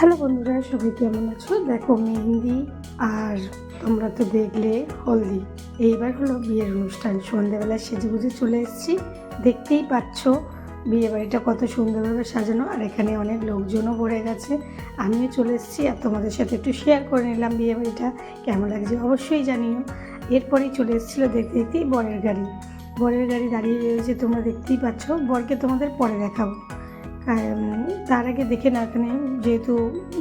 Hello বন্ধুরা, সবাই কেমন আছো? দেখো মেহেন্দি আর তোমরা তো দেখলে হলদি। এইবার হলো বিয়ের অনুষ্ঠান। সন্ধ্যেবেলা সেজে গুজে চলে এসেছি। দেখতেই পাচ্ছ বিয়ে বাড়িটা কত সুন্দরভাবে সাজানো, আর এখানে অনেক লোকজনও ভরে গেছে। আমিও চলে এসেছি আর তোমাদের সাথে একটু শেয়ার করে নিলাম বিয়ে বাড়িটা কেমন লাগছে অবশ্যই জানিও। এরপরেই চলে এসেছিল দেখতে দেখতেই বরের গাড়ি। বরের গাড়ি দাঁড়িয়ে রয়েছে, তোমরা দেখতেই পাচ্ছ। বরকে তোমাদের পরে দেখাবো। তার আগে দেখে না এখানে যেহেতু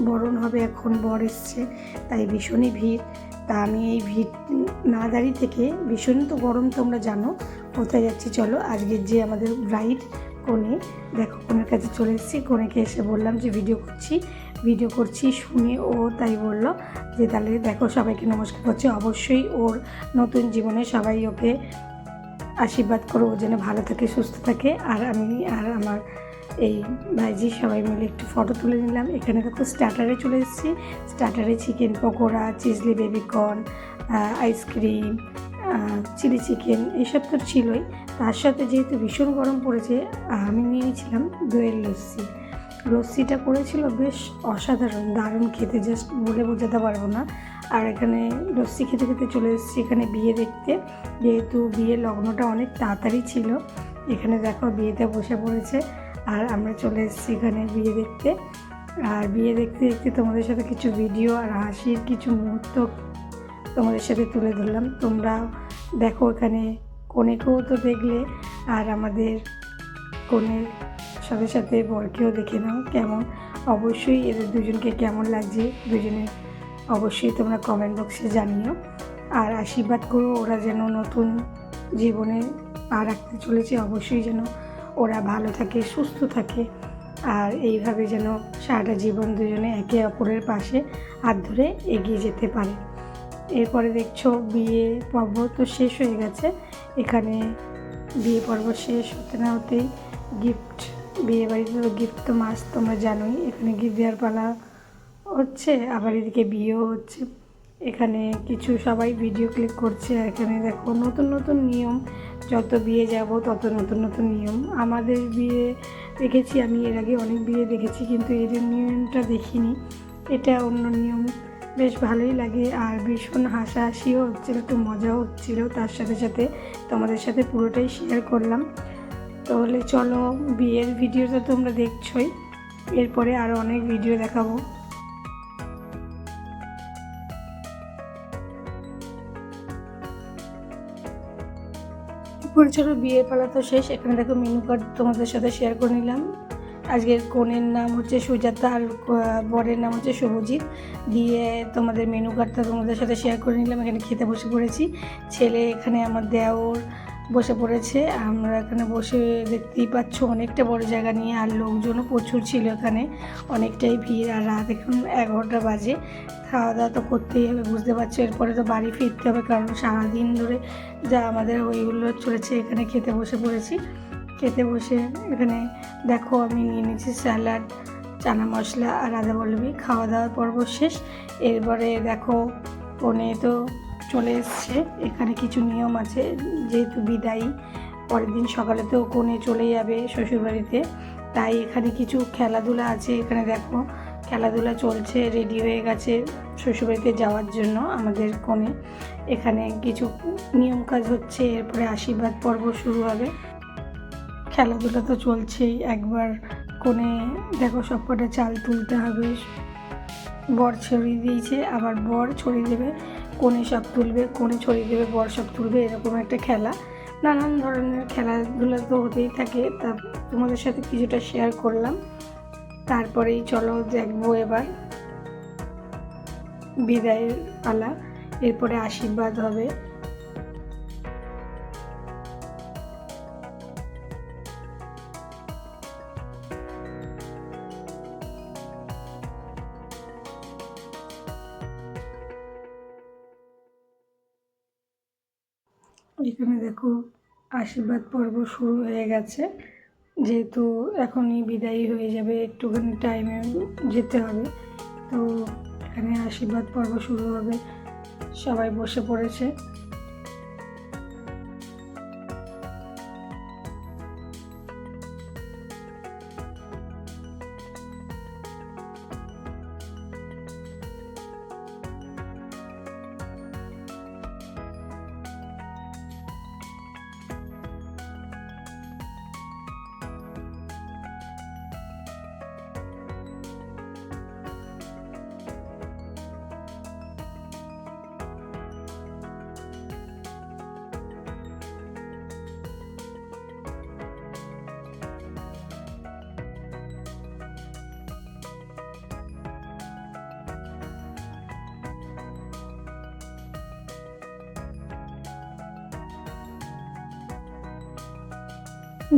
বরণ হবে এখন, বর এসছে, তাই ভীষণই ভিড়। তা আমি এই ভিড় না দাঁড়িয়ে থেকে, ভীষণ তো গরম তোমরা জানো, কোথায় যাচ্ছি চলো আজকের যে আমাদের ব্রাইড কোণে, দেখো কোণের কাছে চলে এসেছি কোণেকে এসে বললাম যে ভিডিও করছি ভিডিও করছি শুনে ও তাই বলল যে তাহলে দেখো সবাইকে নমস্কার করছে, অবশ্যই ওর নতুন জীবনে সবাই ওকে আশীর্বাদ করো, ও যেন ভালো থাকে, সুস্থ থাকে, আর আমি, আর আমার এই ভাইজি সবাই মিলে একটু ফটো তুলে নিলাম। এখানে দেখো স্টার্টারে চলে এসেছি। স্টার্টারে chicken pakora চিজলি baby corn ice cream chilli chicken এসব তো ছিলই। তার সাথে যেহেতু ভীষণ গরম পড়েছে, আমি নিয়েছিলাম দইয়ের লস্যি। লস্যিটা করেছিল বেশ অসাধারণ, দারুণ খেতে জাস্ট বলে বোঝাতে পারব না। আর এখানে লস্যি খেতে খেতে চলে এসেছি এখানে বিয়ে দেখতে। যেহেতু বিয়ের লগ্নটা অনেক তাড়াতাড়ি ছিল, এখানে দেখো বিয়েতে বসে পড়েছে। আর আমরা চলে এসেছি এখানে বিয়ে দেখতে। আর বিয়ে দেখতে দেখতে তোমাদের সাথে কিছু ভিডিও আর হাসির কিছু মুহূর্ত তোমাদের সাথে তুলে ধরলাম। তোমরা দেখো এখানে কনেকেও তো দেখলে আর আমাদের কনের সাথে সাথে বরকেও দেখে নাও কেমন। অবশ্যই এদের দুজনকে কেমন লাগছে দুজনের অবশ্যই তোমরা কমেন্ট বক্সে জানিও। আর আশীর্বাদ করো ওরা যেন নতুন জীবনে পা রাখতে চলেছে। অবশ্যই যেন ওরা ভালো থাকে, সুস্থ থাকে। আর এইভাবে যেন সারাটা জীবন দুজনে একে অপরের পাশে হাত ধরে এগিয়ে যেতে পারে। এরপরে দেখছ বিয়ে পর্ব তো শেষ হয়ে গেছে। এখানে বিয়ে পর্ব শেষ হতে না হতেই গিফট বিয়ে বাড়িতে তো গিফট তো মাস তোমরা জানোই। এখানে গিফট দেওয়ার পালা হচ্ছে, আবার এদিকে বিয়েও হচ্ছে। এখানে কিছু সবাই ভিডিও ক্লিক করছে। আর এখানে দেখো নতুন নতুন নিয়ম। যত বিয়ে যাব, তত নতুন নতুন নিয়ম। আমাদের বিয়ে দেখেছি, আমি এর আগে অনেক বিয়ে দেখেছি, কিন্তু এদের নিয়মটা দেখিনি। এটা অন্য নিয়ম। বেশ ভালোই লাগে, আর ভীষণ হাসাহাসিও হচ্ছিল, একটু মজাও হচ্ছিল। তার সাথে সাথে তোমাদের সাথে পুরোটাই শেয়ার করলাম। তাহলে চলো, বিয়ের ভিডিওটা তোমরা দেখছই। এরপরে আরও অনেক ভিডিও দেখাবো। এরপরে চলো বিয়ের পালা তো শেষ, এখানে দেখো মেনু কার্ড তোমাদের সাথে শেয়ার করে নিলাম। আজকের কনের নাম হচ্ছে সুজাতা আর বরের নাম হচ্ছে শুভজিৎ। দিয়ে তোমাদের মেনু কার্ডটা তোমাদের সাথে শেয়ার করে নিলাম, এখানে খেতে বসে পড়েছি। ছেলে এখানে আমার দেওর বসে পড়েছে। আমরা এখানে বসে দেখতেই পাচ্ছ অনেকটা বড় জায়গা নিয়ে আর লোকজনও প্রচুর ছিল এখানে। অনেকটাই ভিড় আর রাত এখন এগারোটা বাজে। খাওয়া দাওয়া তো করতেই হবে, বুঝতে পারছ? এরপরে তো বাড়ি ফিরতে হবে কারণ সারাদিন ধরে যা আমাদের ওইগুলো চলেছে, এখানে খেতে বসে পড়েছি। খেতে বসে এখানে দেখো আমি নিয়ে নিয়েছি স্যালাড, চানা মশলা আর আদা বলবি। খাওয়া দাওয়ার পর্ব শেষ। এরপরে দেখো পনে তো চলে এসছে। এখানে কিছু নিয়ম আছে, যেহেতু বিদায়ী, পরের দিন সকালে তো কোণে চলে যাবে শ্বশুরবাড়িতে। তাই এখানে কিছু খেলাধুলা আছে। এখানে দেখো, খেলাধুলা চলছে রেডি হয়ে গেছে শ্বশুরবাড়িতে যাওয়ার জন্য আমাদের কোণে। এখানে কিছু নিয়ম কাজ হচ্ছে, এরপরে আশীর্বাদ পর্ব শুরু হবে। খেলাধুলা তো চলছেই, একবার কোণে দেখো সবকটা চাল তুলতে হবে। বর ছড়িয়ে দিয়েছে, আবার বর ছড়িয়ে দেবে। কোণে সব তুলবে, কোণে ছড়িয়ে দেবে বর সব তুলবে, এরকম একটা খেলা। নানান ধরনের খেলাধুলা তো হতেই থাকে। তা তোমাদের সাথে কিছুটা শেয়ার করলাম। তারপরেই চলো দেখব এবার। বিদায়ের পালা। এরপরে আশীর্বাদ হবে। এখানে দেখো আশীর্বাদ পর্ব শুরু হয়ে গেছে। যেহেতু এখনই বিদায়ী হয়ে যাবে, একটুখানি টাইমে যেতে হবে। তো এখানে আশীর্বাদ পর্ব শুরু হবে। সবাই বসে পড়েছে।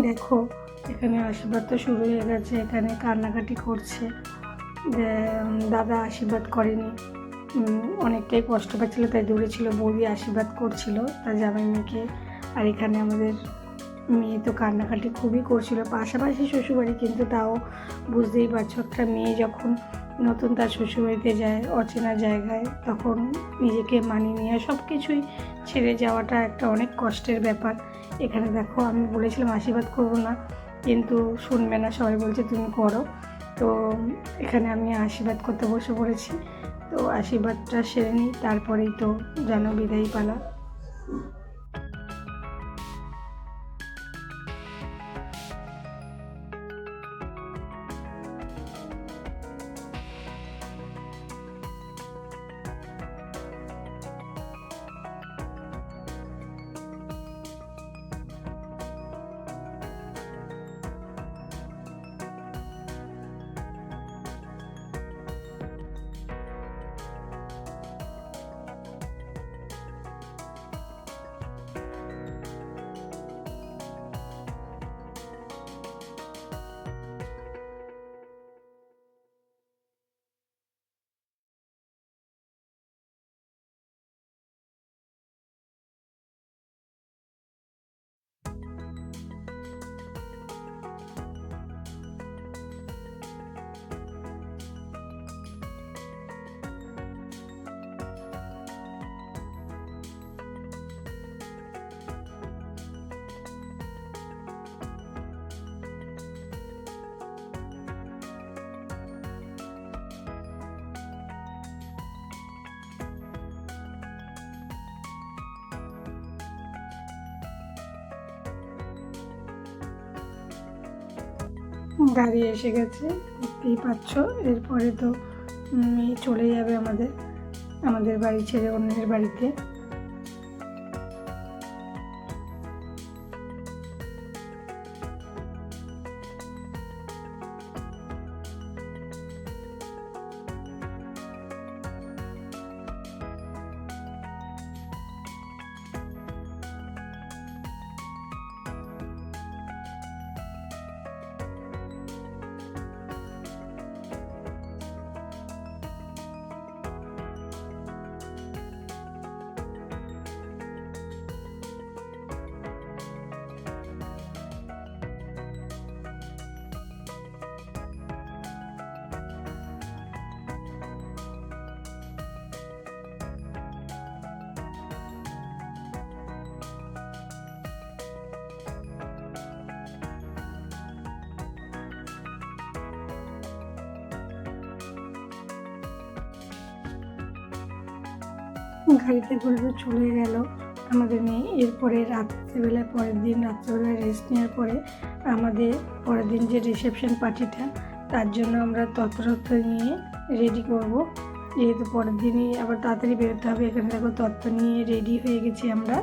দেখো, এখানে আশীর্বাদ তো শুরু হয়ে গেছে, এখানে কান্নাকাটি করছে। দাদা আশীর্বাদ করেনি। অনেকটাই কষ্ট পাচ্ছিল, তাই দূরে ছিল, বৌদি আশীর্বাদ করছিল তার জামাই মেয়েকে। আর এখানে আমাদের মেয়ে তো কান্নাকাটি খুবই করছিল। পাশাপাশি শ্বশুরবাড়ি কিন্তু তাও বুঝতেই পারছ, একটা মেয়ে যখন নতুন তার শ্বশুরবাড়িতে যায়, অচেনা জায়গায়, তখন নিজেকে মানিয়ে নিয়ে সব কিছুই ছেড়ে যাওয়াটা একটা অনেক কষ্টের ব্যাপার। এখানে দেখো, আমি বলেছিলাম আশীর্বাদ করব না, কিন্তু শুনবে না, সবাই বলছে তুমি করো। তো এখানে আমি আশীর্বাদ করতে বসে পড়েছি। তো আশীর্বাদটা সেরে নিই, তারপরেই তো যেন বিদায়ী পালা। গাড়ি এসে গেছে, দেখতেই পাচ্ছ। এরপরে তো চলে যাবে আমাদের আমাদের বাড়ি ছেড়ে অন্যের বাড়িতে। গাড়িতে করে তো চলে গেল। আমাদের মেয়ে এরপরে রাত্রিবেলা পরের দিন রাত্রিবেলা রেস্ট নেওয়ার পরে আমাদের পরের দিন যে রিসেপশন পার্টিটা তার জন্য আমরা তত্ত্বরত্ব নিয়ে রেডি করব। যেহেতু পরের দিনই আবার তাড়াতাড়ি বেরোতে হবে, এখানে দেখো তত্ত্ব নিয়ে রেডি হয়ে গেছি আমরা।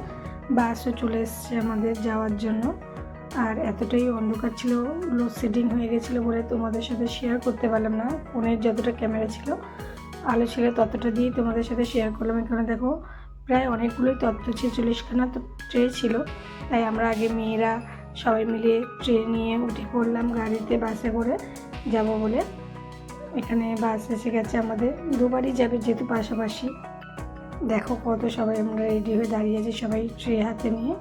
বাসও চলে এসছে আমাদের যাওয়ার জন্য। আর এতটাই অন্ধকার ছিল লোডশেডিং হয়ে গেছিল বলে তোমাদের সাথে শেয়ার করতে পারলাম না। ফোনের যতটা ক্যামেরা ছিল আলো ছিল ততটা দিয়েই তোমাদের সাথে শেয়ার করলাম। এখানে দেখো, প্রায় অনেকগুলোই তত্ত্ব ছেচল্লিশখানা তো ট্রে ছিল। তাই আমরা আগে মেয়েরা সবাই মিলে ট্রে নিয়ে উঠে পড়লাম গাড়িতে বাসে করে যাব বলে। এখানে বাস এসে গেছে আমাদের। দুবারই যাবে যেহেতু পাশাপাশি। দেখো কত সবাই আমরা রেডি হয়ে দাঁড়িয়ে আছি সবাই ট্রে হাতে নিয়ে।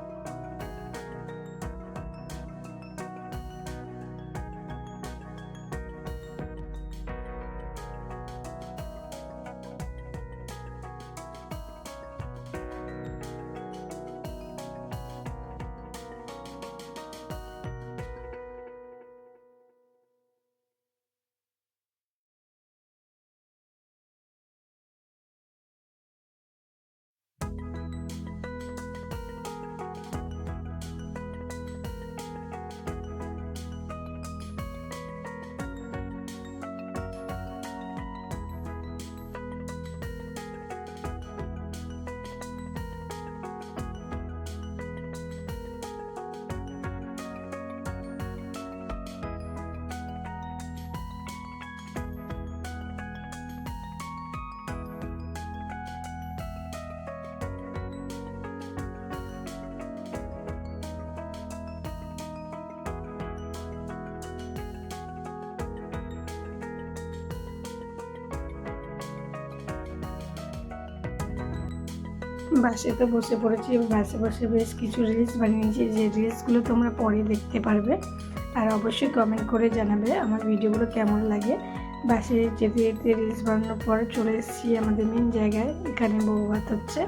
বাসে তো বসে পড়েছি বাসে বসে বেশ কিছু রিলস বানিয়েছি। যে রিলসগুলো তোমরা পরে দেখতে পারবে আর অবশ্যই কমেন্ট করে জানাবে আমার ভিডিওগুলো কেমন লাগে। বাসে যেতে যেতে রিলস বানানোর পর চলে এসেছি আমাদের মেন জায়গায়, এখানে বউ ভাত হচ্ছে।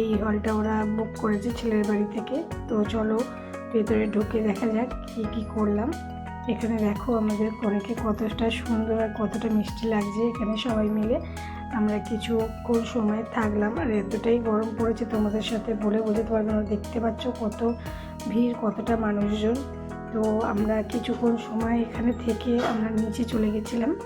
এই হলটা ওরা বুক করেছে ছেলের বাড়ি থেকে। তো চলো ভেতরে ঢুকে দেখা যাক কী কী করলাম। এখানে দেখো আমাদের কনেকে কতটা সুন্দর আর কতটা মিষ্টি লাগছে। এখানে সবাই মিলে আমরা কিছুক্ষণ সময় থাকলাম। আর এতটাই গরম পড়েছে তোমাদের সাথে বলে বোঝাতে পারব না। দেখতে পাচ্ছ কত ভিড়, কতটা মানুষজন। তো আমরা কিছুক্ষণ সময় এখানে থেকে আমরা নিচে চলে গেছিলাম।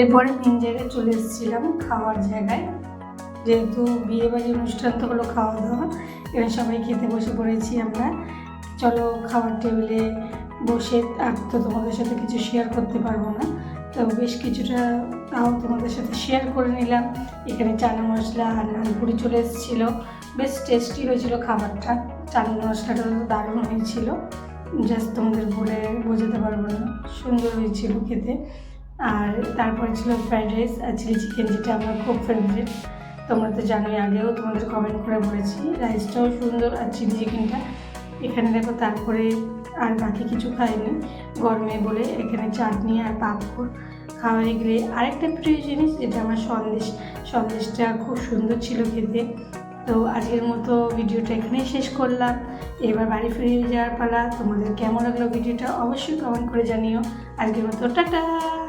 এরপরে তিন জায়গায় চলে এসেছিলাম খাওয়ার জায়গায়। যেহেতু বিয়ে বাড়ির অনুষ্ঠান তো হলো খাওয়া দাওয়া এখানে সবাই খেতে বসে পড়েছি আমরা। চলো খাওয়ার টেবিলে বসে, আর তো তোমাদের সাথে কিছু শেয়ার করতে পারব না। তো বেশ কিছুটা তাও তোমাদের সাথে শেয়ার করে নিলাম। এখানে চানা মশলা আর নানপুরি চলে এসেছিল। বেশ টেস্টি হয়েছিল খাবারটা। চানা মশলাটা তো দারুণ হয়েছিল। জাস্ট তোমাদের বলে বোঝাতে পারব না। সুন্দর হয়েছিল খেতে। আর তারপরে ছিল ফ্রাইড রাইস আর চিলি চিকেন যেটা আমার খুব ফেভারিট তোমরা তো জানোই আগেও তোমাদের কমেন্ট করে বলেছি রাইসটাও সুন্দর আর চিলি চিকেনটা এখানে দেখো তারপরে আর বাকি কিছু খাইনি, গরমে বলে। এখানে চাটনি আর পাঁপড় খাওয়া গেলে। আরেকটা প্রিয় জিনিস যেটা আমার সন্দেশ। সন্দেশটা খুব সুন্দর ছিল খেতে। তো আজকের মতো ভিডিওটা এখানেই শেষ করলাম। এবার বাড়ি ফিরে যাওয়ার পালা। তোমাদের কেমন লাগল ভিডিওটা অবশ্যই কমেন্ট করে জানিও। আজকের মতো টাটা!